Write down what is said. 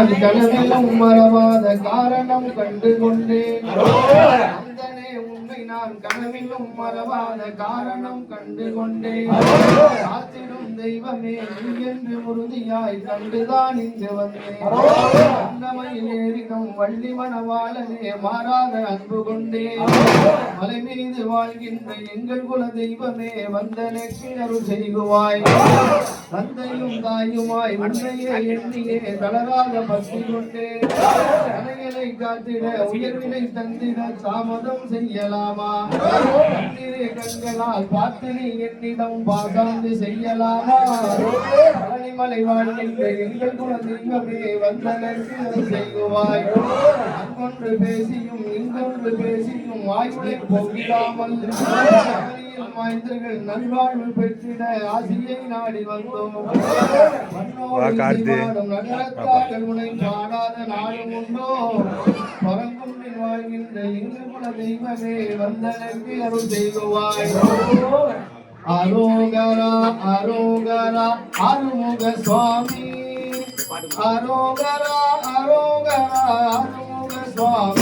கனவிலும் மறவாத காரணம் கண்டு கொண்டேன் அந்தனே உண்மை நான் கனவிலும் மறவாத காரணம் கண்டு கொண்டேன் காத்திடும் என்று கண்டுதான் இங்கு வந்தேன் வள்ளி மணவாளனே மாறாத அன்பு கொண்டே. மலை மீது வாழ்கின்ற எங்கள் குல தெய்வமே வந்த நெற்றினரு செய்குவாய். தந்தையும் தாயுமாய் உன்னையே எண்ணியே தளராக பற்றி கொண்டே. கலைகளை காத்திட உயர்வினை தந்திட தாமதம் செய்யலாமா? கண்ணீரே கண்களால் பார்த்து என்னிடம் பாசாந்து செய்யலாமா? பழனிமலை வாழ்கின்ற எங்கள் குல தெய்வமே வந்தனக்கு அருள் செய்குவாய் அங்கொன்று பேசியும் இங்கொன்று பேசியும் வாய்ப்பை போகிடாமல் அகலியில் மாய்ந்தர்கள் நல்வாழ்வு பெற்றிட ஆசியை நாடி வந்தோம். நகரத்தார்கள் உனை நாடும் உண்டோ? பரங்குன்றில் வாழ்கின்ற எங்கள் குல தெய்வமே வந்தனக்கு அருள் செய்குவாய் அரோகரா அரோகரா அருமுக சுவாமி. அரோகரா அரோகரா அருமுக சுவாமி.